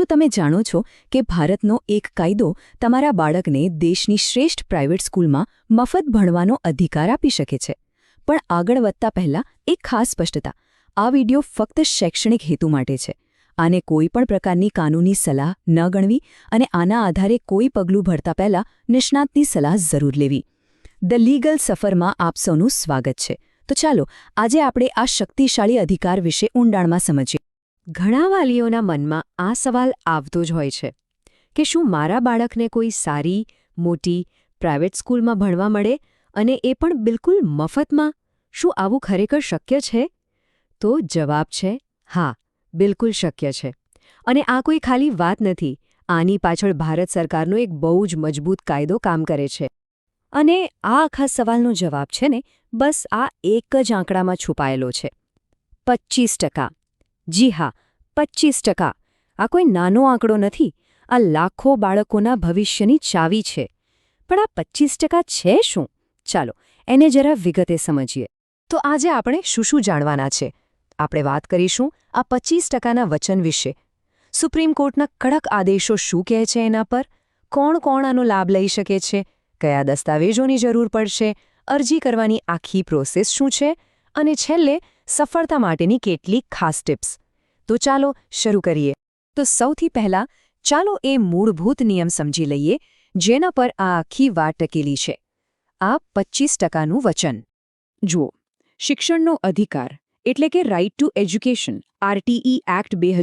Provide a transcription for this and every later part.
શું તમે જાણો છો કે ભારતનો એક કાયદો તમારા બાળકને દેશની શ્રેષ્ઠ પ્રાઇવેટ સ્કૂલમાં મફત ભણવાનો અધિકાર આપી શકે છે? પણ આગળ વધતા પહેલાં એક ખાસ સ્પષ્ટતા. આ વિડિયો ફક્ત શૈક્ષણિક હેતુ માટે છે. આને કોઈ પણ પ્રકારની કાનૂની સલાહ ન ગણવી અને આના આધારે કોઈ પગલું ભરતા પહેલાં નિષ્ણાતની સલાહ જરૂર લેવી. ધ લીગલ સફરમાં આપ સૌનું સ્વાગત છે. તો ચાલો, આજે આપણે આ શક્તિશાળી અધિકાર વિશે ઊંડાણમાં સમજીએ. ઘણા વાલીઓના મનમાં આ સવાલ આવતો જ હોય છે કે શું મારા બાળકને કોઈ સારી, મોટી, પ્રાઇવેટ સ્કૂલમાં ભણવા મળે અને એ પણ બિલકુલ મફતમાં? શું આવું ખરેખર શક્ય છે? તો જવાબ છે, હા, બિલકુલ શક્ય છે. અને આ કોઈ ખાલી વાત નથી, આની પાછળ ભારત સરકારનો એક બહુ જ મજબૂત કાયદો કામ કરે છે. અને આ આખા સવાલનો જવાબ છે ને, બસ આ એક જ આંકડામાં છુપાયેલો છે. પચ્ચીસ ટકા. જી હા, પચ્ચીસ ટકા. આ કોઈ નાનો આંકડો નથી, આ લાખો બાળકોના ભવિષ્યની ચાવી છે. પણ આ પચ્ચીસ ટકા છે શું? ચાલો, એને જરા વિગતે સમજીએ. તો આજે આપણે શું શું જાણવાના છે? આપણે વાત કરીશું આ પચ્ચીસ ટકાના વચન વિશે. સુપ્રીમ કોર્ટના કડક આદેશો શું કહે છે એના પર? કોણ કોણ આનો લાભ લઈ શકે છે? કયા દસ્તાવેજોની જરૂર પડશે? અરજી કરવાની આખી પ્રોસેસ શું છે? અને છેલ્લે સફળતા માટેની કેટલીક ખાસ ટિપ્સ. તો ચાલો શરૂ કરીએ. તો સૌથી પહેલા ચાલો એ મૂળભૂત નિયમ સમજી લઈએ, જેના પર આ આખી વાત ટકેલી છે. આ પચ્ચીસ ટકાનું વચન. જુઓ. શિક્ષણનો અધિકાર, એટલે કે right to education RTE act બે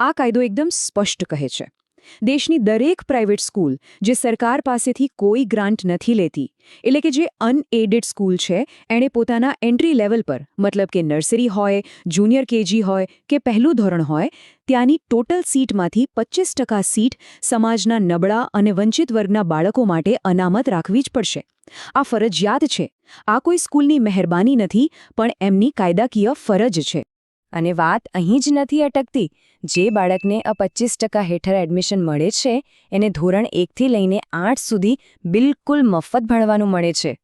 આ કાયદો એકદમ સ્પષ્ટ કહે છે. દેશની દરેક પ્રાઇવેટ સ્કૂલ જે સરકાર પાસેથી કોઈ ગ્રાન્ટ નથી લેતી, એટલે કે જે અનએડેડ સ્કૂલ છે, એણે પોતાના એન્ટ્રી લેવલ પર, મતલબ કે નર્સરી હોય, જુનિયર કેજી હોય, કે પહેલું ધોરણ હોય, ત્યાંની ટોટલ સીટમાંથી પચીસ સીટ સમાજના નબળા અને વંચિત વર્ગના બાળકો માટે અનામત રાખવી જ પડશે. આ ફરજિયાત છે. આ કોઈ સ્કૂલની મહેરબાની નથી, પણ એમની કાયદાકીય ફરજ છે. અને વાત અહીં જ નથી અટકતી. જે બાળકને આ પચીસ ટકા હેઠળ એડમિશન મળે છે, એને ધોરણ એકથી લઈને આઠ સુધી બિલકુલ મફત ભણવાનું મળે છે.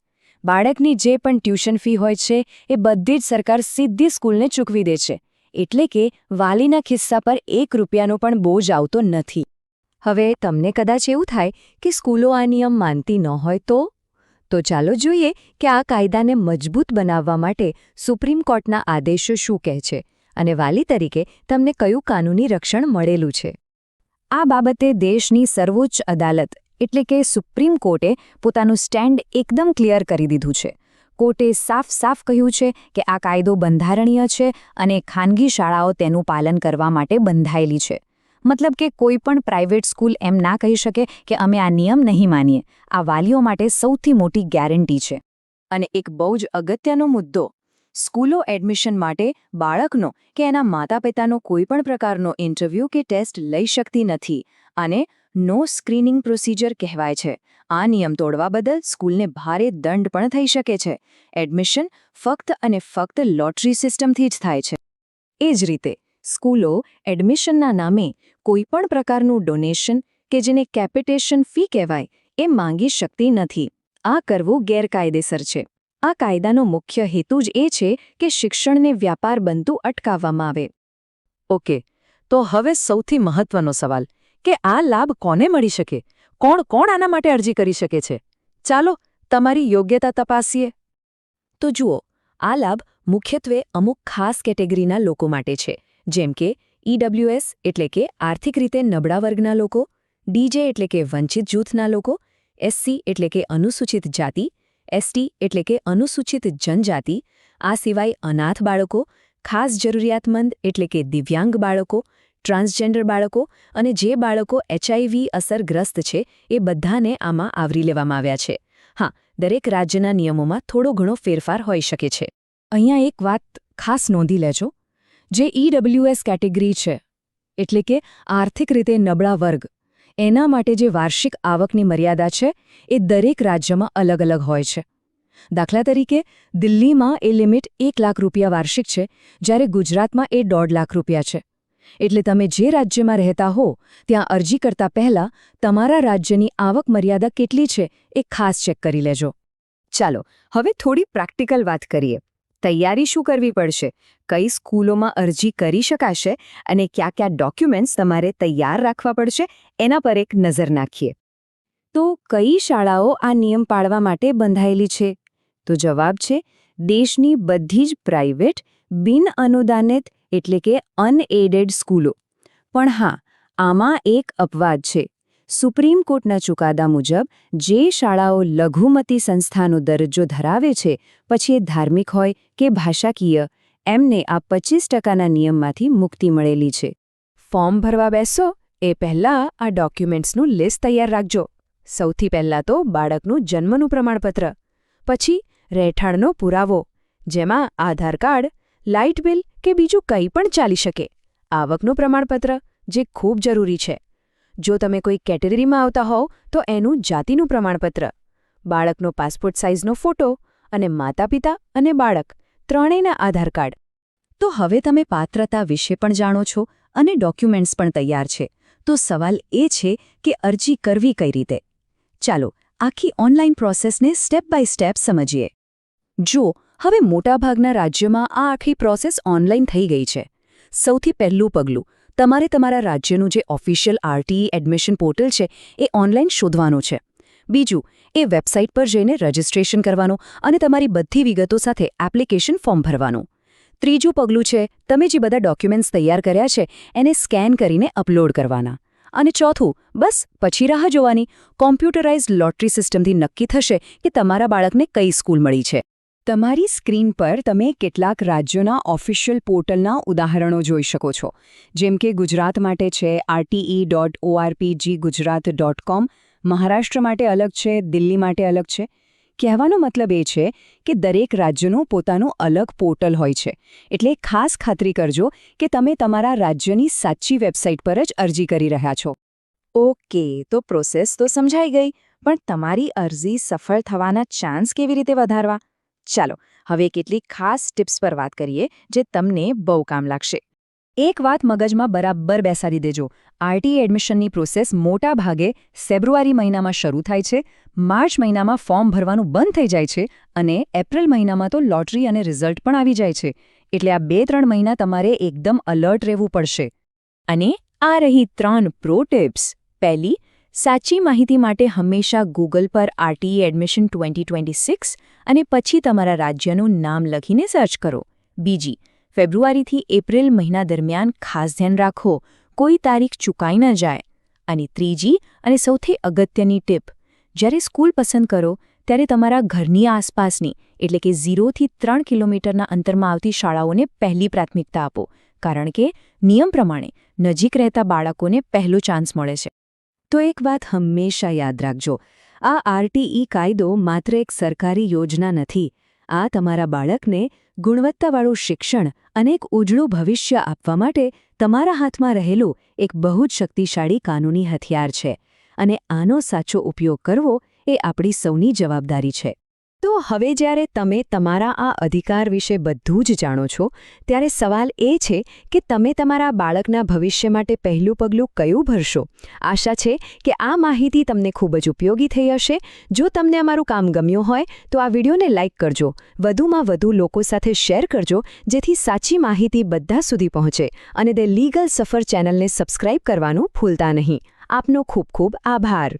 બાળકની જે પણ ટ્યુશન ફી હોય છે, એ બધી જ સરકાર સીધી સ્કૂલને ચૂકવી દે છે. એટલે કે વાલીના ખિસ્સા પર એક રૂપિયાનો પણ બોજ આવતો નથી. હવે તમને કદાચ એવું થાય કે સ્કૂલો આ નિયમ માનતી ન હોય તો? તો ચાલો જોઈએ કે આ કાયદાને મજબૂત બનાવવા માટે સુપ્રીમ કોર્ટના આદેશો શું કહે છે. અને વાલી તરીકે તમને કયું કાનૂની રક્ષણ મળેલું છે? આ બાબતે દેશની સર્વોચ્ચ અદાલત, એટલે કે સુપ્રીમ કોર્ટે, પોતાનું સ્ટેન્ડ એકદમ ક્લિયર કરી દીધું છે. કોર્ટે સાફ સાફ કહ્યું છે કે આ કાયદો બંધારણીય છે અને ખાનગી શાળાઓ તેનું પાલન કરવા માટે બંધાયેલી છે. મતલબ કે કોઈ પણ પ્રાઇવેટ સ્કૂલ એમ ના કહી શકે કે અમે આ નિયમ નહીં માનીએ. આ વાલીઓ માટે સૌથી મોટી ગેરંટી છે. અને એક બહુ જ અગત્યનો મુદ્દો સ્કૂલો એડમિશન માટે બાળકનો કે એના માતા પિતાનો કોઈપણ પ્રકારનો ઇન્ટરવ્યૂ કે ટેસ્ટ લઈ શકતી નથી અને નો સ્ક્રીનિંગ પ્રોસિજર કહેવાય છે. આ નિયમ તોડવા બદલ સ્કૂલને ભારે દંડ પણ થઈ શકે છે. એડમિશન ફક્ત અને ફક્ત લોટરી સિસ્ટમથી જ થાય છે. એ જ રીતે, સ્કૂલો એડમિશનના નામે કોઈપણ પ્રકારનું ડોનેશન કે જેને કેપિટેશન ફી કહેવાય એ માંગી શકતી નથી. આ કરવું ગેરકાયદેસર છે. આ કાયદાનો મુખ્ય હેતુ જ એ છે કે શિક્ષણને વ્યાપાર બનતું અટકાવવામાં આવે. ઓકે તો હવે સૌથી મહત્વનો સવાલ, કે આ લાભ કોને મળી શકે? કોણ કોણ આના માટે અરજી કરી શકે છે? ચાલો તમારી યોગ્યતા તપાસીએ. તો જુઓ, આ લાભ મુખ્યત્વે અમુક ખાસ કેટેગરીના લોકો માટે છે, જેમ કે ઈડબ્લ્યુએસ એટલે કે આર્થિક રીતે નબળા વર્ગના લોકો ડીજે એટલે કે વંચિત જૂથના લોકો એસસી એટલે કે અનુસૂચિત જાતિ એસટી એટલે કે અનુસૂચિત જનજાતિ, આ સિવાય અનાથ બાળકો, ખાસ જરૂરિયાતમંદ એટલે કે દિવ્યાંગ બાળકો, ટ્રાન્સજેન્ડર બાળકો અને જે બાળકો એચઆઈવી અસરગ્રસ્ત છે એ બધાને આમાં આવરી લેવામાં આવ્યા છે. હા, દરેક રાજ્યના નિયમોમાં થોડો ઘણો ફેરફાર હોઈ શકે છે. અહીંયા એક વાત ખાસ નોંધી લેજો, જે ઈડબ્લ્યુએસ કેટેગરી છે, એટલે કે આર્થિક રીતે નબળા વર્ગ. એના માટે જે વાર્ષિક આવકની મર્યાદા છે, એ દરેક રાજ્યમાં અલગ અલગ હોય છે. દાખલા તરીકે, દિલ્હીમાં એ લિમિટ એક લાખ રૂપિયા વાર્ષિક છે, જ્યારે ગુજરાતમાં એ દોઢ લાખ રૂપિયા છે. એટલે તમે જે રાજ્યમાં રહેતા હો, ત્યાં અરજી કરતા પહેલાં તમારા રાજ્યની આવક મર્યાદા કેટલી છે, એ ખાસ ચેક કરી લેજો. ચાલો, હવે થોડી પ્રેક્ટિકલ વાત કરીએ. તૈયારી શું કરવી પડશે? કઈ સ્કૂલોમાં અરજી કરી શકાશે? અને કયા કયા ડોક્યુમેન્ટ્સ તમારે તૈયાર રાખવા પડશે? એના પર એક નજર નાખીએ. તો કઈ શાળાઓ આ નિયમ પાળવા માટે બંધાયેલી છે? તો જવાબ છે, દેશની બધી જ પ્રાઇવેટ, બિન અનુદાનિત એટલે કે અનએડેડ સ્કૂલો. પણ હા, આમાં એક અપવાદ છે. સુપ્રીમ કોર્ટના ચુકાદા મુજબ, જે શાળાઓ લઘુમતી સંસ્થાનો દરજ્જો ધરાવે છે, પછી એ ધાર્મિક હોય કે ભાષાકીય, એમને આ પચીસ ટકાના નિયમમાંથી મુક્તિ મળેલી છે. ફોર્મ ભરવા બેસો, એ પહેલાં આ ડોક્યુમેન્ટ્સનું લિસ્ટ તૈયાર રાખજો. સૌથી પહેલાં તો બાળકનું જન્મનું પ્રમાણપત્ર, પછી રહેઠાણનો પુરાવો, જેમાં આધાર કાર્ડ, લાઇટ બિલ કે બીજું કંઈ પણ ચાલી શકે. આવકનું પ્રમાણપત્ર, જે ખૂબ જરૂરી છે. જો તમે કોઈ કેટેગરીમાં આવતા હોવ, તો એનું જાતિનું પ્રમાણપત્ર, બાળકનો પાસપોર્ટ સાઇઝનો ફોટો અને માતાપિતા અને બાળક, ત્રણેયના આધાર કાર્ડ. તો હવે તમે પાત્રતા વિશે પણ જાણો છો અને ડોક્યુમેન્ટ્સ પણ તૈયાર છે. તો સવાલ એ છે કે અરજી કરવી કઈ રીતે? ચાલો, આખી ઓનલાઈન પ્રોસેસને સ્ટેપ બાય સ્ટેપ સમજીએ. જો હવે મોટાભાગના રાજ્યોમાં આ આખી પ્રોસેસ ઓનલાઈન થઈ ગઈ છે. સૌથી પહેલું પગલું તમારે તમારા રાજ્યનું જે ઓફિશિયલ આરટીઈ એડમિશન પોર્ટલ છે, એ ઓનલાઈન શોધવાનું છે. બીજું, એ વેબસાઇટ પર જઈને રજિસ્ટ્રેશન કરવાનું અને તમારી બધી વિગતો સાથે એપ્લિકેશન ફોર્મ ભરવાનું. ત્રીજું પગલું છે, તમે જે બધા ડોક્યુમેન્ટ્સ તૈયાર કર્યા છે, એને સ્કેન કરીને અપલોડ કરવાના. અને ચોથું, બસ પછી રાહ જોવાની. કોમ્પ્યુટરાઇઝ લોટરી સિસ્ટમથી નક્કી થશે કે તમારા બાળકને કઈ સ્કૂલ મળી છે. તમારી સ્ક્રીન પર તમે કેટલાક રાજ્યોના ઓફિશિયલ પોર્ટલના ઉદાહરણો જોઈ શકો છો. જેમ કે ગુજરાત માટે છે RTE dot ORPG Gujarat dot com, Maharashtra માટે અલગ છે, દિલ્હી માટે અલગ છે. કહેવાનો મતલબ એ છે કે દરેક રાજ્યનું પોતાનું અલગ પોર્ટલ હોય છે. એટલે ખાસ ખાતરી કરજો કે તમે તમારા રાજ્યની સાચી વેબસાઇટ પર જ અરજી કરી રહ્યા છો. ઓકે, તો પ્રોસેસ તો સમજાઈ ગઈ, પણ તમારી અરજી સફળ થવાના ચાન્સ કેવી રીતે વધારવા? ચાલો, હવે કેટલીક ખાસ ટિપ્સ પર વાત કરીએ જે તમને બહુ કામ લાગશે. એક વાત મગજમાં બરાબર બેસાડી દેજો. આરટી એડમિશનની પ્રોસેસ મોટા ભાગે ફેબ્રુઆરી મહિનામાં શરૂ થાય છે, માર્ચ મહિનામાં ફોર્મ ભરવાનું બંધ થઈ જાય છે અને એપ્રિલ મહિનામાં તો લોટરી અને રિઝલ્ટ પણ આવી જાય છે. એટલે આ બે ત્રણ મહિના તમારે એકદમ અલર્ટ રહેવું પડશે. અને આ રહી ત્રણ પ્રો ટિપ્સ. પહેલી સાચી માહિતી માટે હંમેશા ગૂગલ પર RTE admission twenty twenty six અને પછી તમારા રાજ્યનું નામ લખીને સર્ચ કરો. બીજી, ફેબ્રુઆરીથી એપ્રિલ મહિના દરમિયાન ખાસ ધ્યાન રાખો, કોઈ તારીખ ચૂકાઈ ન જાય. અને ત્રીજી અને સૌથી અગત્યની ટીપ, જ્યારે સ્કૂલ પસંદ કરો, ત્યારે તમારા ઘરની આસપાસની, એટલે કે ઝીરોથી ત્રણ કિલોમીટરના અંતરમાં આવતી શાળાઓને પહેલી પ્રાથમિકતા આપો, કારણ કે નિયમ પ્રમાણે નજીક રહેતા બાળકોને પહેલો ચાન્સ મળે છે. તો એક વાત હંમેશા યાદ રાખજો. આ આરટીઈ કાયદો માત્ર એક સરકારી યોજના નથી. આ તમારા બાળકને ગુણવત્તાવાળું શિક્ષણ અને એક ઉજળું ભવિષ્ય આપવા માટે તમારા હાથમાં રહેલું એક બહુ જ શક્તિશાળી કાનૂની હથિયાર છે. અને આનો સાચો ઉપયોગ કરવો એ આપણી સૌની જવાબદારી છે. તો હવે જ્યારે તમે તમારા આ અધિકાર વિશે બધું જ જાણો છો, ત્યારે સવાલ એ છે કે તમે તમારા બાળકના ભવિષ્ય માટે પહેલું પગલું કયું ભરશો? આશા છે કે આ માહિતી તમને ખૂબ જ ઉપયોગી થઈ હશે. જો તમને અમારું કામ ગમ્યું હોય, તો આ વિડીયોને લાઇક કરજો. વધુમાં વધુ લોકો સાથે શેર કરજો, જેથી સાચી માહિતી બધા સુધી પહોંચે અને ધ લીગલ સફર ચેનલને સબસ્ક્રાઇબ કરવાનું ભૂલતા નહીં. આપનો ખૂબ ખૂબ આભાર.